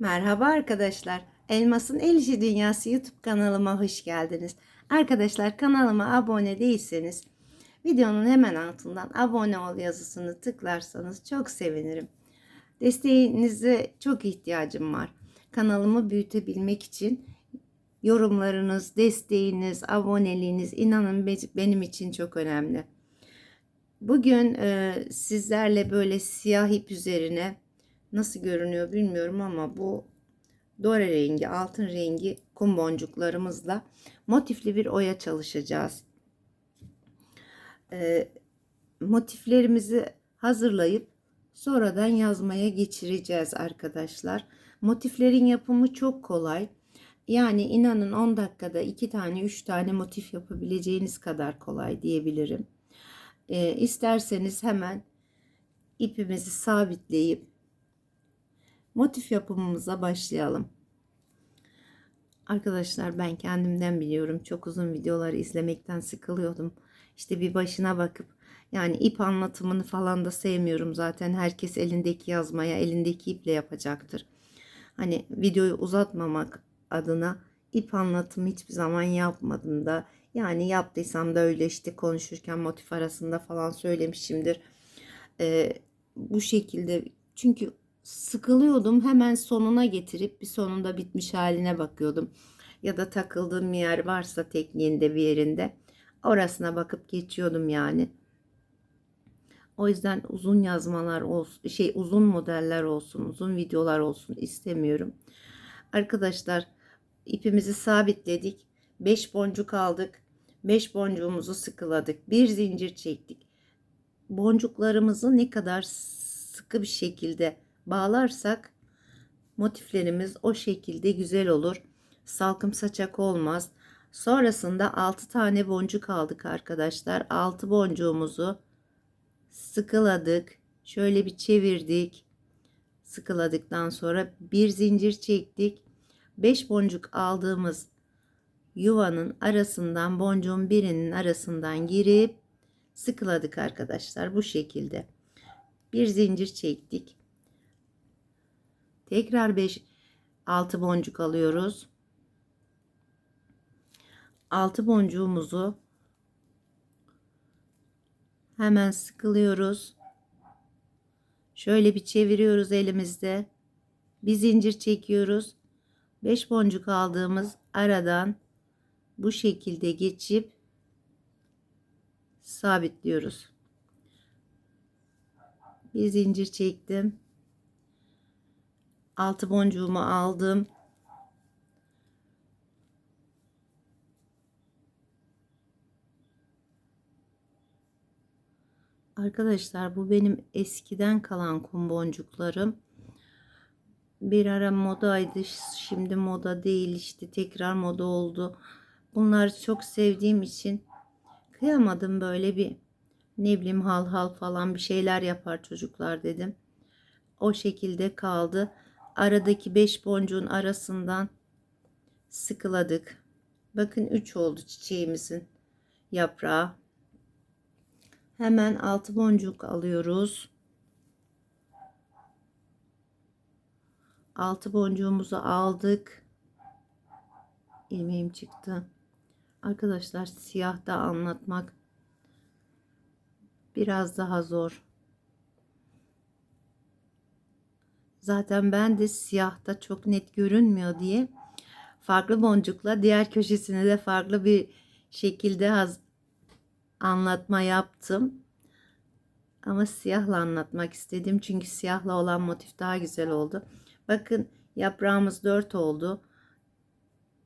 Merhaba arkadaşlar. Elmas'ın El İşi Dünyası YouTube kanalıma hoş geldiniz. Arkadaşlar kanalıma abone değilseniz videonun hemen altından abone ol yazısını tıklarsanız çok sevinirim. Desteğinize çok ihtiyacım var. Kanalımı büyütebilmek için yorumlarınız, desteğiniz, aboneliğiniz inanın be- benim için çok önemli. Bugün e, sizlerle böyle siyah ip üzerine nasıl görünüyor bilmiyorum ama bu dore rengi, altın rengi kum boncuklarımızla motifli bir oya çalışacağız. E, motiflerimizi hazırlayıp sonradan yazmaya geçireceğiz arkadaşlar. Motiflerin yapımı çok kolay. Yani inanın 10 dakikada 2 tane 3 tane motif yapabileceğiniz kadar kolay diyebilirim. E, isterseniz hemen ipimizi sabitleyip motif yapımımıza başlayalım. Arkadaşlar ben kendimden biliyorum. Çok uzun videoları izlemekten sıkılıyordum. İşte bir başına bakıp yani ip anlatımını falan da sevmiyorum zaten. Herkes elindeki yazmaya, elindeki iple yapacaktır. Hani videoyu uzatmamak adına ip anlatımı hiçbir zaman yapmadım da. Yani yaptıysam da öyle işte konuşurken motif arasında falan söylemişimdir. Ee, bu şekilde çünkü sıkılıyordum hemen sonuna getirip bir sonunda bitmiş haline bakıyordum. Ya da takıldığım yer varsa tekniğinde bir yerinde orasına bakıp geçiyordum yani. O yüzden uzun yazmalar olsun, şey uzun modeller olsun, uzun videolar olsun istemiyorum. Arkadaşlar ipimizi sabitledik. 5 boncuk aldık. 5 boncuğumuzu sıkıladık. Bir zincir çektik. Boncuklarımızı ne kadar sıkı bir şekilde bağlarsak motiflerimiz o şekilde güzel olur. Salkım saçak olmaz. Sonrasında 6 tane boncuk aldık arkadaşlar. 6 boncuğumuzu sıkıladık. Şöyle bir çevirdik. Sıkıladıktan sonra bir zincir çektik. 5 boncuk aldığımız yuvanın arasından boncuğun birinin arasından girip sıkıladık arkadaşlar bu şekilde. Bir zincir çektik. Tekrar 5 6 boncuk alıyoruz. 6 boncuğumuzu hemen sıkılıyoruz. Şöyle bir çeviriyoruz elimizde. Bir zincir çekiyoruz. 5 boncuk aldığımız aradan bu şekilde geçip sabitliyoruz. Bir zincir çektim. Altı boncuğumu aldım. Arkadaşlar bu benim eskiden kalan kum boncuklarım. Bir ara modaydı. Şimdi moda değil işte tekrar moda oldu. Bunları çok sevdiğim için kıyamadım böyle bir ne bileyim hal hal falan bir şeyler yapar çocuklar dedim. O şekilde kaldı. Aradaki 5 boncuğun arasından sıkıladık. Bakın 3 oldu çiçeğimizin yaprağı. Hemen 6 boncuk alıyoruz. 6 boncuğumuzu aldık. İlmeğim çıktı. Arkadaşlar siyahta anlatmak biraz daha zor. Zaten ben de siyahta çok net görünmüyor diye farklı boncukla diğer köşesine de farklı bir şekilde anlatma yaptım. Ama siyahla anlatmak istedim. Çünkü siyahla olan motif daha güzel oldu. Bakın yaprağımız 4 oldu.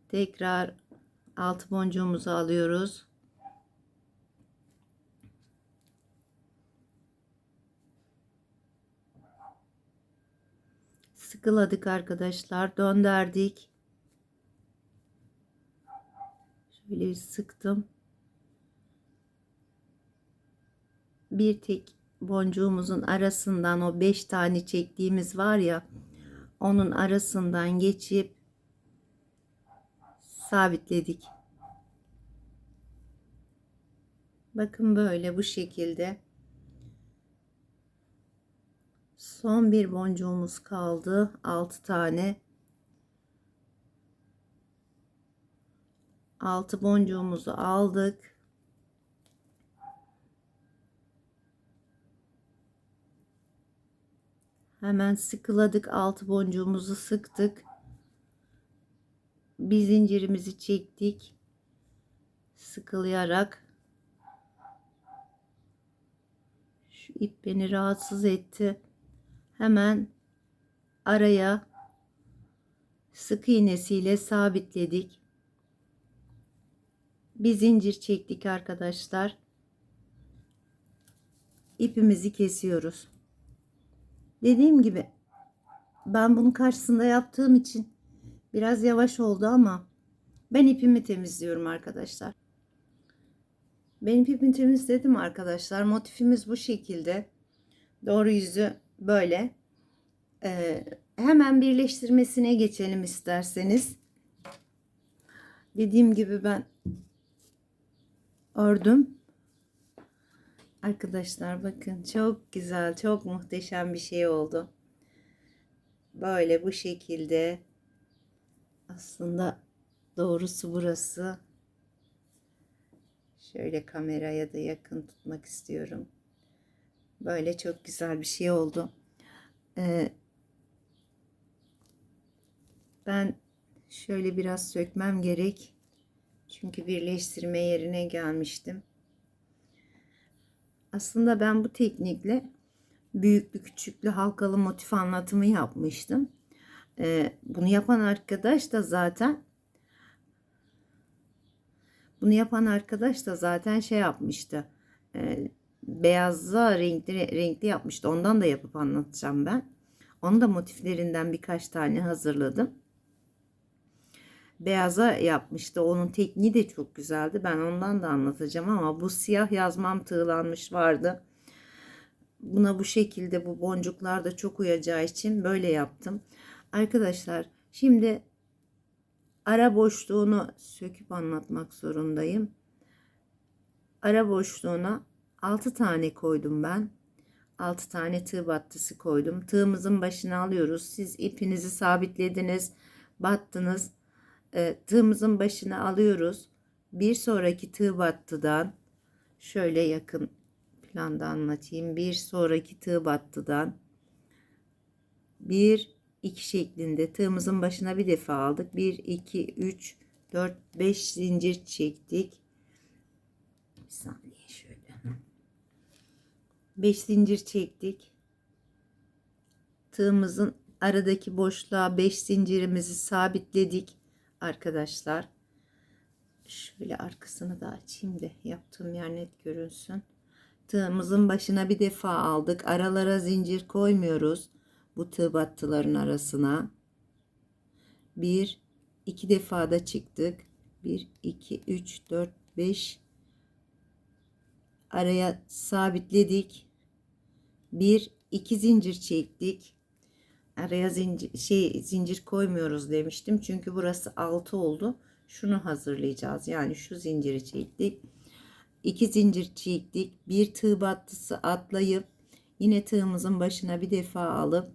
Tekrar altı boncuğumuzu alıyoruz. Sıkıladık arkadaşlar. Döndürdük. Şöyle bir sıktım. Bir tek boncuğumuzun arasından o 5 tane çektiğimiz var ya onun arasından geçip sabitledik. Bakın böyle bu şekilde. Son bir boncuğumuz kaldı. 6 tane. 6 boncuğumuzu aldık. Hemen sıkıladık. 6 boncuğumuzu sıktık. Bir zincirimizi çektik. Sıkılayarak Şu ip beni rahatsız etti. Hemen araya sık iğnesiyle sabitledik. Bir zincir çektik arkadaşlar. İpimizi kesiyoruz. Dediğim gibi ben bunun karşısında yaptığım için biraz yavaş oldu ama ben ipimi temizliyorum arkadaşlar. Ben ipimi temizledim arkadaşlar. Motifimiz bu şekilde. Doğru yüzü böyle. Ee, hemen birleştirmesine geçelim isterseniz. Dediğim gibi ben ördüm. Arkadaşlar bakın çok güzel, çok muhteşem bir şey oldu. Böyle bu şekilde. Aslında doğrusu burası. Şöyle kameraya da yakın tutmak istiyorum. Böyle çok güzel bir şey oldu. Ee, ben şöyle biraz sökmem gerek. Çünkü birleştirme yerine gelmiştim. Aslında ben bu teknikle büyüklü küçüklü halkalı motif anlatımı yapmıştım. Ee, bunu yapan arkadaş da zaten bunu yapan arkadaş da zaten şey yapmıştı. E, beyazla renkli renkli yapmıştı. Ondan da yapıp anlatacağım ben. Onun da motiflerinden birkaç tane hazırladım. Beyaza yapmıştı. Onun tekniği de çok güzeldi. Ben ondan da anlatacağım ama bu siyah yazmam tığlanmış vardı. Buna bu şekilde bu boncuklar da çok uyacağı için böyle yaptım. Arkadaşlar şimdi ara boşluğunu söküp anlatmak zorundayım. Ara boşluğuna 6 tane koydum ben. 6 tane tığ battısı koydum. Tığımızın başına alıyoruz. Siz ipinizi sabitlediniz, battınız. E, tığımızın başına alıyoruz. Bir sonraki tığ battıdan şöyle yakın planda anlatayım. Bir sonraki tığ battıdan bir 2 şeklinde tığımızın başına bir defa aldık. 1 2 3 4 5 zincir çektik. Bir saniye. 5 zincir çektik. Tığımızın aradaki boşluğa 5 zincirimizi sabitledik arkadaşlar. Şöyle arkasını da açayım da yaptığım yer net görünsün. Tığımızın başına bir defa aldık. Aralara zincir koymuyoruz bu tığ battıların arasına. Bir, iki defa da çıktık. Bir, iki, üç, dört, beş. Araya sabitledik. Bir, iki zincir çektik. Araya zincir, şey, zincir koymuyoruz demiştim. Çünkü burası altı oldu. Şunu hazırlayacağız. Yani şu zinciri çektik. iki zincir çektik. Bir tığ battısı atlayıp yine tığımızın başına bir defa alıp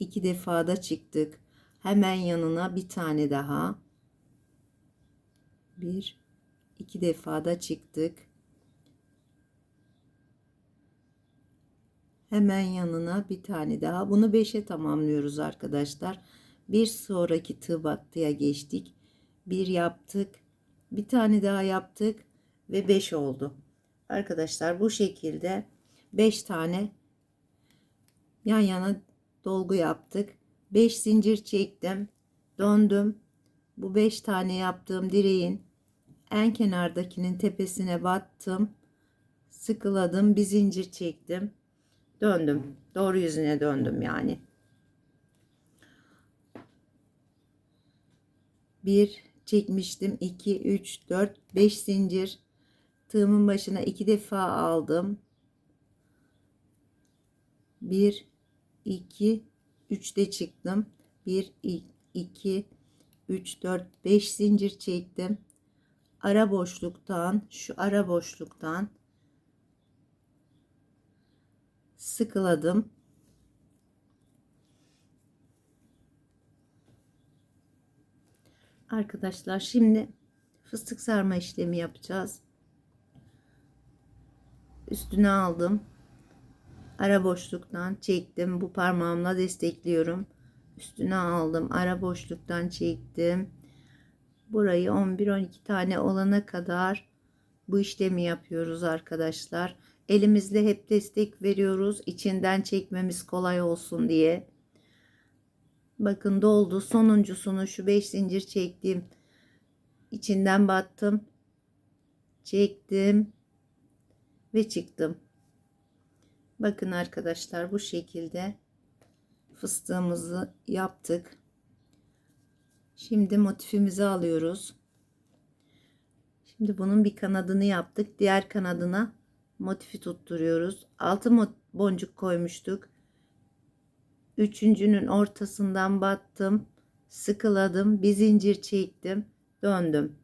iki defa da çıktık. Hemen yanına bir tane daha. Bir, iki defa da çıktık. Hemen yanına bir tane daha. Bunu beşe tamamlıyoruz arkadaşlar. Bir sonraki tığ battıya geçtik. Bir yaptık. Bir tane daha yaptık ve beş oldu. Arkadaşlar bu şekilde beş tane yan yana dolgu yaptık. 5 zincir çektim. Döndüm. Bu 5 tane yaptığım direğin en kenardakinin tepesine battım. Sıkıladım. Bir zincir çektim. Döndüm. Doğru yüzüne döndüm yani. Bir çekmiştim. 2, 3, 4, 5 zincir. Tığımın başına iki defa aldım. Bir 2 3'te çıktım 1 2 3 4 5 zincir çektim ara boşluktan şu ara boşluktan sıkıladım arkadaşlar şimdi fıstık sarma işlemi yapacağız. Üstüne aldım. Ara boşluktan çektim. Bu parmağımla destekliyorum. Üstüne aldım. Ara boşluktan çektim. Burayı 11-12 tane olana kadar bu işlemi yapıyoruz arkadaşlar. Elimizle hep destek veriyoruz. İçinden çekmemiz kolay olsun diye. Bakın doldu. Sonuncusunu şu 5 zincir çektim. İçinden battım. Çektim. Ve çıktım. Bakın arkadaşlar bu şekilde fıstığımızı yaptık. Şimdi motifimizi alıyoruz. Şimdi bunun bir kanadını yaptık. Diğer kanadına motifi tutturuyoruz. Altı boncuk koymuştuk. Üçüncünün ortasından battım. Sıkıladım. Bir zincir çektim. Döndüm.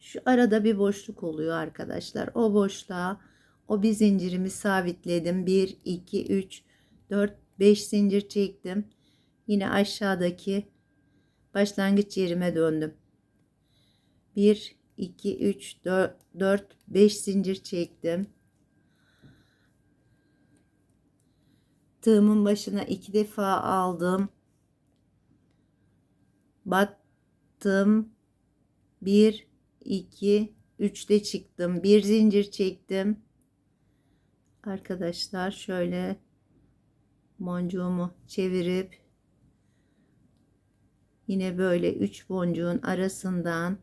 Şu arada bir boşluk oluyor arkadaşlar. O boşluğa o bir zincirimi sabitledim. 1, 2, 3, 4, 5 zincir çektim. Yine aşağıdaki başlangıç yerime döndüm. 1, 2, 3, 4, 4 5 zincir çektim. Tığımın başına iki defa aldım. Battım. 1, 2, 3'te çıktım. Bir zincir çektim. Arkadaşlar şöyle boncuğumu çevirip yine böyle 3 boncuğun arasından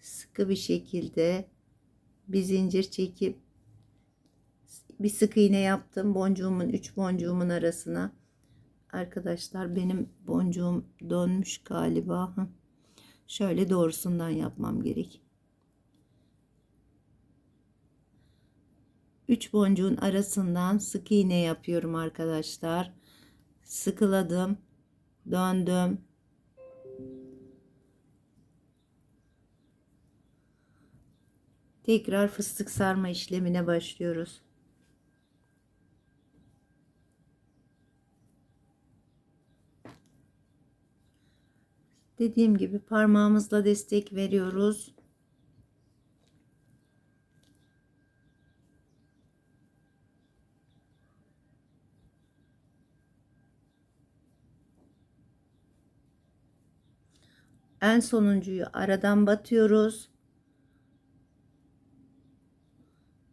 sıkı bir şekilde bir zincir çekip bir sık iğne yaptım boncuğumun 3 boncuğumun arasına. Arkadaşlar benim boncuğum dönmüş galiba. Şöyle doğrusundan yapmam gerek. 3 boncuğun arasından sık iğne yapıyorum arkadaşlar. Sıkıladım döndüm Tekrar fıstık sarma işlemine başlıyoruz. Dediğim gibi parmağımızla destek veriyoruz. En sonuncuyu aradan batıyoruz.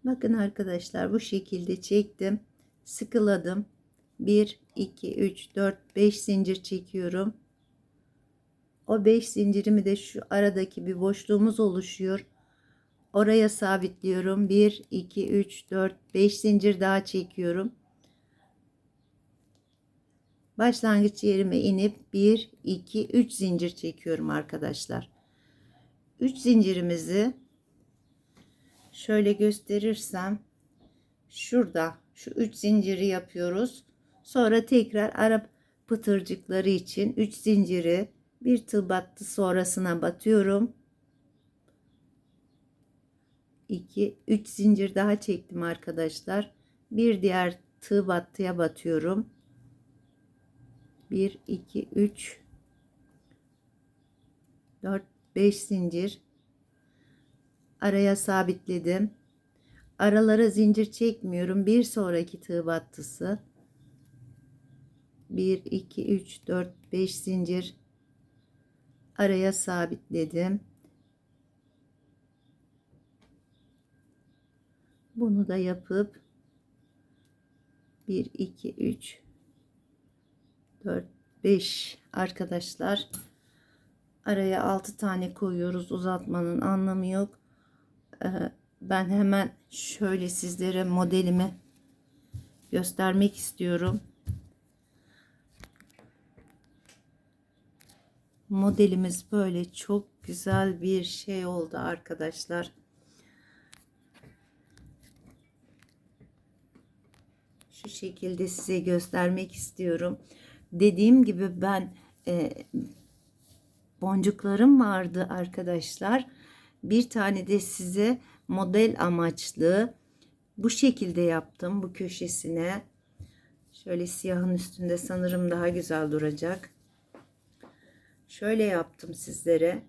Bakın arkadaşlar bu şekilde çektim. Sıkıladım. 1, 2, 3, 4, 5 zincir çekiyorum. O 5 zincirimi de şu aradaki bir boşluğumuz oluşuyor. Oraya sabitliyorum. 1, 2, 3, 4, 5 zincir daha çekiyorum. Başlangıç yerime inip 1, 2, 3 zincir çekiyorum arkadaşlar. 3 zincirimizi şöyle gösterirsem şurada şu 3 zinciri yapıyoruz. Sonra tekrar Arap pıtırcıkları için 3 zinciri bir tığ battı sonrasına batıyorum. 2 3 zincir daha çektim arkadaşlar. Bir diğer tığ battıya batıyorum. 1 2 3 4 5 zincir araya sabitledim. Aralara zincir çekmiyorum. Bir sonraki tığ battısı 1 2 3 4 5 zincir araya sabitledim. Bunu da yapıp 1 2 3 4 5 arkadaşlar araya 6 tane koyuyoruz uzatmanın anlamı yok ben hemen şöyle sizlere modelimi göstermek istiyorum. Modelimiz böyle çok güzel bir şey oldu arkadaşlar. Şu şekilde size göstermek istiyorum. Dediğim gibi ben e, boncuklarım vardı arkadaşlar. Bir tane de size model amaçlı bu şekilde yaptım bu köşesine. Şöyle siyahın üstünde sanırım daha güzel duracak. Şöyle yaptım sizlere.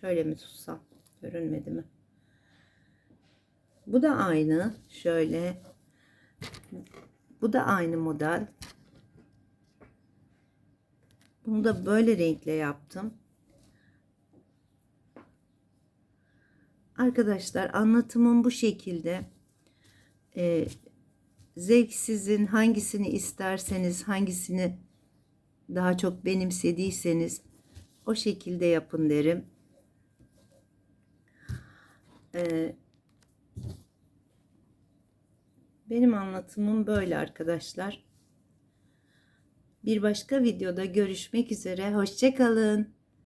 Şöyle mi tutsam? Görünmedi mi? Bu da aynı. Şöyle. Bu da aynı model. Bunu da böyle renkle yaptım. Arkadaşlar anlatımım bu şekilde. Ee, zevk sizin hangisini isterseniz hangisini daha çok benimsediyseniz o şekilde yapın derim. Ee, benim anlatımım böyle arkadaşlar. Bir başka videoda görüşmek üzere. Hoşçakalın.